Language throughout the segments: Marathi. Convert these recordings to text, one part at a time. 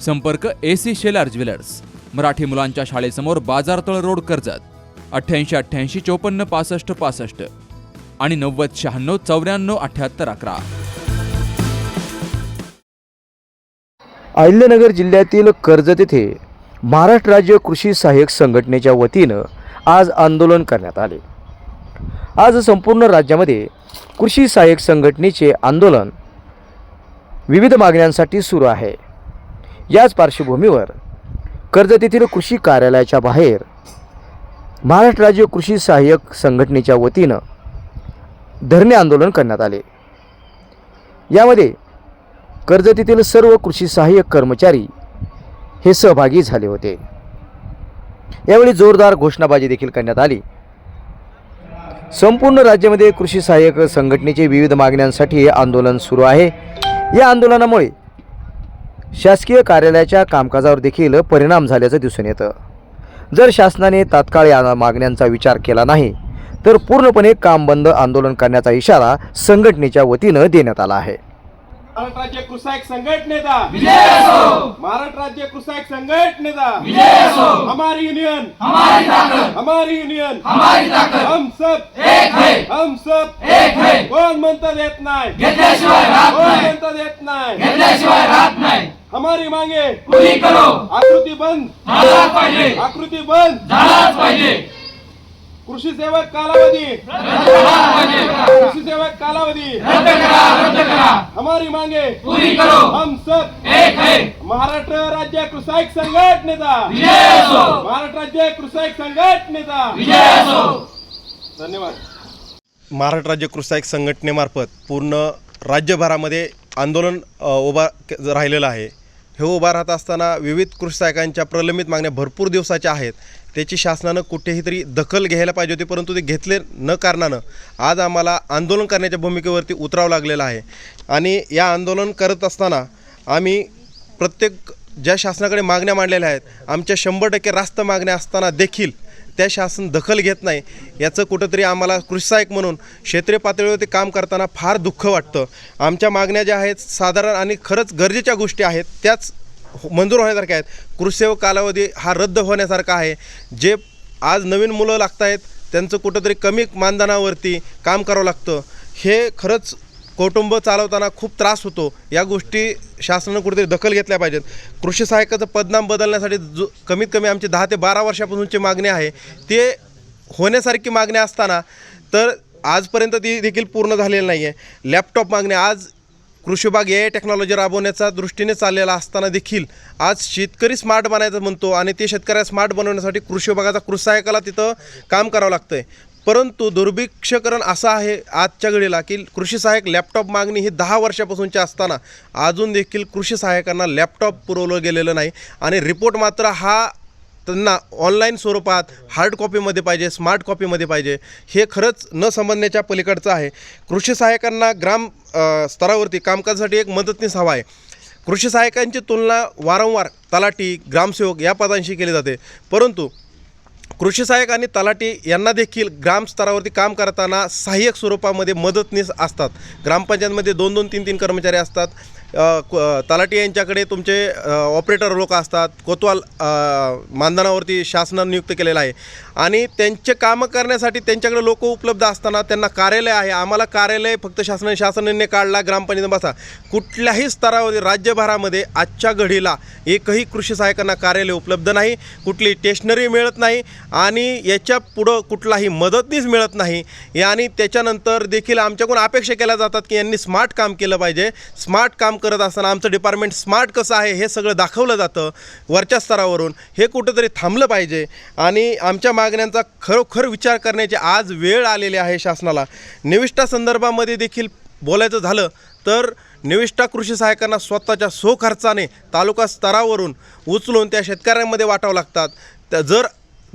संपर्क A C Shelar jewellers. Marathi मुलांच्या शाळेसमोर बाजारतळ रोड कर्जत. अठ्ठ्याऐंशी अठ्ठ्याऐंशी चोपन्न पासष्ट पासष्ट. आणि नव्वद शहाण्णव चौऱ्याण्णव अठ्ठ्याहत्तर अकरा. अहिल्यानगर जिल्ह्यातील कर्जत येथे महाराष्ट्र राज्य कृषी सहाय्यक संघटनेच्या वतीनं आज आंदोलन करण्यात आले. आज संपूर्ण राज्यामध्ये कृषी सहाय्यक संघटनेचे आंदोलन विविध मागण्यांसाठी सुरू आहे. याच पार्श्वभूमीवर कर्जत येथील कृषी कार्यालयाच्या बाहेर महाराष्ट्र राज्य कृषी सहाय्यक संघटनेच्या वतीनं धरणे आंदोलन करण्यात आले. यामध्ये कर्जत येथील सर्व कृषी सहाय्यक कर्मचारी हे सहभागी झाले होते. यावेळी जोरदार घोषणाबाजी देखील करण्यात आली. संपूर्ण राज्यामध्ये कृषी सहाय्यक संघटनेचे विविध मागण्यांसाठी हे आंदोलन सुरू आहे. या आंदोलनामुळे शासकीय कार्यालयाच्या कामकाजावर देखील परिणाम झाल्याचं दिसून येतं. जर शासनाने तात्काळ या मागण्यांचा विचार केला नाही तर पूर्णपणे काम बंद आंदोलन करण्याचा इशारा संघटनेच्या वतीनं देण्यात आला आहे. महाराष्ट्र राज्य कृषक संघटनेचा. महाराष्ट्र राज्य कृषक संघटनेचा. हमारी यूनियन. हमारी ताकत हमारी यूनियन. हमारी ताकत हम सब एक है. हम सब एक है. कोण म्हणतात येत नाही? घेतल्याशिवाय राहत नाही कोण म्हणतात येत नाही? हमारी मांगे। पूरी करो। आकृती बंद। आकृती बंद। कृषी सेवक कालावधी। कृषी सेवक कालावधी। हमारी मांगे। पूरी करो। हम सब। एक है। महाराष्ट्र राज्य कृषक संघटनेचा महाराष्ट्र राज्य कृषक संघटनेचा धन्यवाद। महाराष्ट्र राज्य कृषी संघटनेमार्फत पूर्ण राज्यभरामध्ये आंदोलन उभा राहिलेलं आहे. हे उभा राहत असताना विविध कृषी सहायकांच्या प्रलंबित मागण्या भरपूर दिवसाच्या आहेत. त्याची शासनानं कुठेही तरी दखल घ्यायला पाहिजे होती परंतु ते घेतले न कारणानं आज आम्हाला आंदोलन करण्याच्या भूमिकेवरती उतरावं लागलेलं आहे. आणि या आंदोलन करत असताना आम्ही प्रत्येक ज्या शासनाकडे मागण्या मांडलेल्या आहेत आमच्या शंभर टक्के रास्त मागण्या असताना देखील त्या शासन दखल घेत नाही याचं कुठंतरी आम्हाला कृषी म्हणून क्षेत्रीय पातळीवरती काम करताना फार दुःख वाटतं. आमच्या मागण्या ज्या आहेत साधारण आणि खरंच गरजेच्या गोष्टी आहेत त्याच मंजूर होण्यासारख्या आहेत. कृषीसेवक कालावधी हा रद्द होण्यासारखा आहे. जे आज नवीन मुलं लागत आहेत त्यांचं कुठंतरी कमी मानधनावरती काम करावं लागतं. हे खरंच कौटुंब चालवताना खूप त्रास होतो. या गोष्टी शासनानं कुठेतरी दखल घेतल्या पाहिजेत. कृषी सहाय्यकाचं पदनाम बदलण्यासाठी जो कमीत कमी आमची दहा ते बारा वर्षापासूनची मागणी आहे ते होण्यासारखी मागणी असताना तर आजपर्यंत ती देखील पूर्ण झालेली नाही आहे लॅपटॉप मागणी आज कृषी विभाग ए टेक्नॉलॉजी राबवण्याचा दृष्टीने चाललेला असताना देखील आज शेतकरी स्मार्ट बनायचं म्हणतो आणि ते शेतकऱ्याला स्मार्ट बनवण्यासाठी कृषी विभागाचा कृषी सहाय्यकाला तिथं काम करावं लागतं आहे परंतु दुर्भिक्षकरण असं आहे आजच्या घडीला की कृषी सहाय्यक लॅपटॉप मागणी ही दहा वर्षापासूनची असताना अजून देखील कृषी सहाय्यकांना लॅपटॉप पुरवलं गेलेलं नाही. आणि रिपोर्ट मात्र हा त्यांना ऑनलाईन स्वरूपात हार्ड कॉपीमध्ये पाहिजे स्मार्ट कॉपीमध्ये पाहिजे हे खरंच न समजण्याच्या पलीकडचं आहे. कृषी सहाय्यकांना ग्राम स्तरावरती कामकाजासाठी एक मदतनीस हवा आहे. कृषी सहाय्यकांची तुलना वारंवार तलाठी ग्रामसेवक या पदांशी केली जाते. परंतु कृषी सहाय्यक आणि तलाठी यांना देखील ग्रामस्तरावरती काम करताना सहाय्यक स्वरूपामध्ये मदतनीस असतात. ग्रामपंचायतमध्ये दोन दोन तीन तीन कर्मचारी असतात. तलाटी यांच्याकडे तुमचे ऑपरेटर लोक असतात. कोतवाल मानधनावरती शासनानं नियुक्त केलेलं आहे. आणि त्यांचे कामं करण्यासाठी त्यांच्याकडे लोक उपलब्ध असताना त्यांना कार्यालय आहे. आम्हाला कार्यालय फक्त शासन शासनाने काढला ग्रामपंचायत बसा. कुठल्याही स्तरावर राज्यभरामध्ये आजच्या घडीला एकही कृषी सहाय्यकांना कार्यालय उपलब्ध नाही. कुठली स्टेशनरी मिळत नाही. आणि याच्या पुढं कुठलाही मदतनीस मिळत नाही. आणि त्याच्यानंतर देखील आमच्याकडून अपेक्षा केल्या जातात की यांनी स्मार्ट काम केलं पाहिजे. स्मार्ट काम करत असताना आमचं डिपार्टमेंट स्मार्ट कसं आहे हे सगळं दाखवलं जातं वरच्या स्तरावरून. हे कुठंतरी थांबलं पाहिजे. आणि आमच्या मागण्यांचा खरोखर विचार करण्याची आज वेळ आलेली आहे शासनाला. निविष्ठा संदर्भामध्ये देखील बोलायचं झालं तर निविष्ठा कृषी सहायकांना स्वतःच्या स्वखर्चाने तालुका स्तरावरून उचलून त्या शेतकऱ्यांमध्ये वाटावं लागतात. त्या जर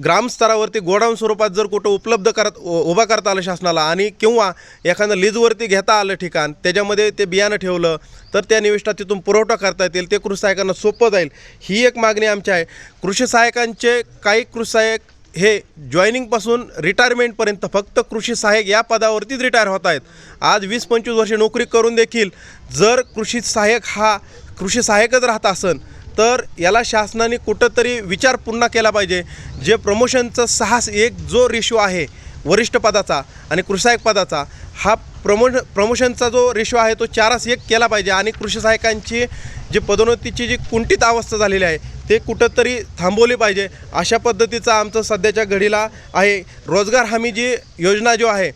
ग्रामस्तरावरती गोडाऊन स्वरूपात जर कुठं उपलब्ध करत उभा करता आलं शासनाला आणि किंवा एखादं लीजवरती घेता आलं ठिकाण त्याच्यामध्ये ते बियाणं ठेवलं तर त्या निविष्ठा तिथून पुरवठा करता येतील ते कृषी सहायकांना सोपं जाईल. ही एक मागणी आमची आहे. कृषी सहायकांचे काही कृषी सहाय्यक हे जॉईनिंगपासून रिटायरमेंटपर्यंत फक्त कृषी सहाय्यक या पदावरतीच रिटायर होत आहेत. आज वीस पंचवीस वर्षे नोकरी करून देखील जर कृषी सहाय्यक हा कृषी सहाय्यकच राहत असन तर याला शासनाने कुठंतरी विचार पुन्हा केला पाहिजे. जे प्रमोशनचं सहा एक जो रेशो आहे वरिष्ठ पदाचा आणि कृषी पदाचा हा प्रमो प्रमोशनचा जो रेशो आहे तो चारास एक केला पाहिजे. आणि कृषी सहायकांची जी पदोन्नतीची जी कुंठित अवस्था झालेली आहे ते कुठंतरी थांबवली पाहिजे. अशा पद्धतीचा आमचं सध्याच्या घडीला आहे. रोजगार हमी जी योजना जो आहे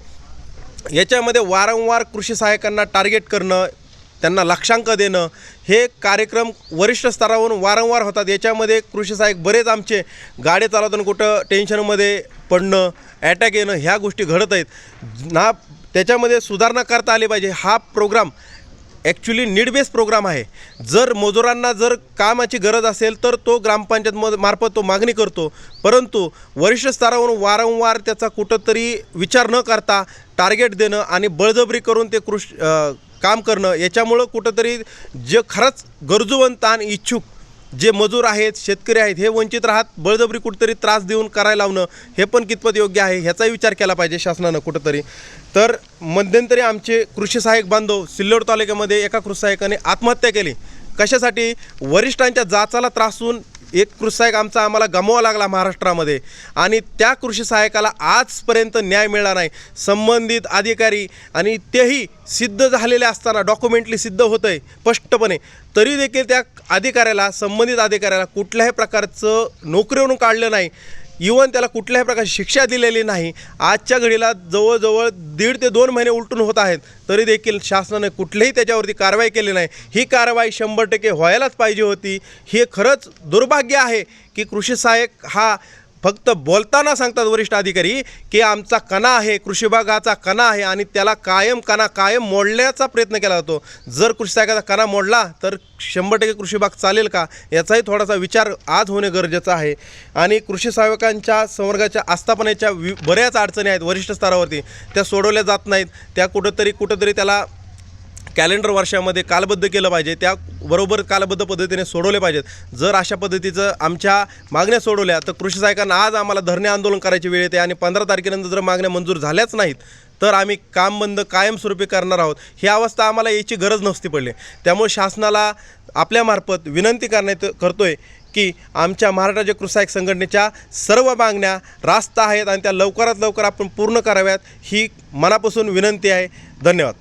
याच्यामध्ये वारंवार कृषी सहायकांना टार्गेट करणं त्यांना लक्षांक देणं हे कार्यक्रम वरिष्ठ स्तरावरून वारंवार होतात. याच्यामध्ये कृषी सहाय्यक बरेच आमचे गाडी चालवताना कुठं टेन्शनमध्ये पडणं ॲटॅक येणं ह्या गोष्टी घडत आहेत. ना त्याच्यामध्ये सुधारणा करता आली पाहिजे. हा program actually need base program आहे. जर मजुरांना जर कामाची गरज असेल तर तो ग्रामपंचायत म मार्फत तो मागणी करतो. परंतु वरिष्ठ स्तरावरून वारंवार त्याचा कुठंतरी विचार न करता टार्गेट देणं आणि बळजबरी करून ते कृषी काम करणं याच्यामुळं कुठंतरी जे खरंच गरजूवंत आणि इच्छुक जे मजूर आहेत शेतकरी आहेत हे वंचित राहत बळजबरी कुठंतरी त्रास देऊन करायला लावणं हे पण कितपत योग्य आहे ह्याचाही विचार केला पाहिजे शासनानं कुठंतरी. तर मध्यंतरी आमचे कृषी सहाय्यक बांधव सिल्लोड तालुक्यामध्ये एका कृषी सहाय्यकाने आत्महत्या केली. कशासाठी? वरिष्ठांच्या जाचाला त्रासून एक कृषी सहाय्यक आमचा आम्हाला गमवावा लागला महाराष्ट्रामध्ये. आणि त्या कृषी सहाय्यकाला आजपर्यंत न्याय मिळाला नाही. संबंधित अधिकारी आणि तेही सिद्ध झालेले असताना डॉक्युमेंटली सिद्ध होतं आहे स्पष्टपणे. तरी देखील त्या अधिकाऱ्याला संबंधित अधिकाऱ्याला कुठल्याही प्रकारचं नोकरीवरून काढलं नाही. इवन त्याला कुठल्याही प्रकारची शिक्षा दिलेली नाही. आजच्या घडीला जवळजवळ दीड ते दोन महिने उलटून होत आहेत. तरी देखील शासनाने कुठलीही त्याच्यावरती कारवाई केली नाही. ही कारवाई शंभर टक्के व्हायलाच पाहिजे होती. हे खरंच दुर्भाग्य आहे की कृषी सहाय्यक हा फक्त बोलताना सांगतात वरिष्ठ अधिकारी की आमचा कणा आहे कृषी विभागाचा कणा आहे आणि त्याला कायम कणा कायम मोडण्याचा प्रयत्न केला जातो. जर कृषी सहायकाचा कणा मोडला तर शंभर टक्के कृषी विभाग चालेल का? याचाही थोडासा विचार आज होणे गरजेचं आहे. आणि कृषी सहाय्यकांच्या संवर्गाच्या आस्थापनेच्या वि बऱ्याच अडचणी आहेत वरिष्ठ स्तरावरती. त्या सोडवल्या जात नाहीत. त्या कुठंतरी कुठंतरी त्याला कॅलेंडर वर्षामध्ये कालबद्ध केलं पाहिजे त्या बरोबर कालबद्ध पद्धतीने सोडवले पाहिजेत. जर अशा पद्धतीचं आमच्या मागण्या सोडवल्या तर कृषी सहायकांना आज आम्हाला धरणे आंदोलन करायची वेळ येते आणि पंधरा तारखेनंतर जर मागण्या मंजूर झाल्याच नाहीत तर आम्ही काम बंद कायमस्वरूपी करणार आहोत. ही अवस्था आम्हाला याची गरज नसती पडली. त्यामुळे शासनाला आपल्यामार्फत विनंती करण्यात करतो आहे की आमच्या महाराष्ट्राच्या कृषायक संघटनेच्या सर्व मागण्या रास्त आहेत आणि त्या लवकरात लवकर आपण पूर्ण कराव्यात ही मनापासून विनंती आहे. धन्यवाद.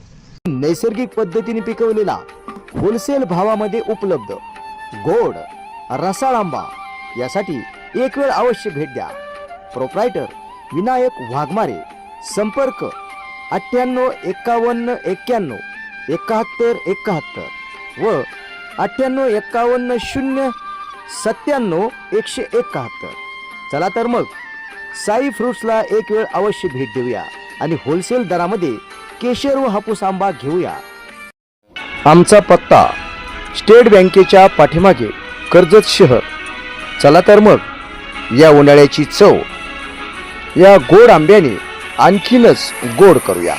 नैसर्गिक पद्धतीने पिकवलेला होलसेल भावामध्ये उपलब्ध. गोड रसाळ आंबा यासाठी एक वेळ अवश्य भेट द्या. प्रोप्रायटर विनायक वाघमारे संपर्क अठ्ठ्याण्णव एक्कावन्न एक्क्याण्णव एकाहत्तर एकाहत्तर व अठ्ठ्याण्णव एक्कावन्न शून्य सत्त्याण्णव एकशे एकाहत्तर. चला तर मग साई फ्रुट्सला एक वेळ अवश्य भेट देऊया आणि होलसेल दरामध्ये केशर व हापूस आंबा घेऊया. आमचा पत्ता स्टेट बँकेच्या पाठीमागे कर्जत शहर चला तर मग या उन्हाळ्याची चव या गोड आंब्याने आणखीनच गोड करूया.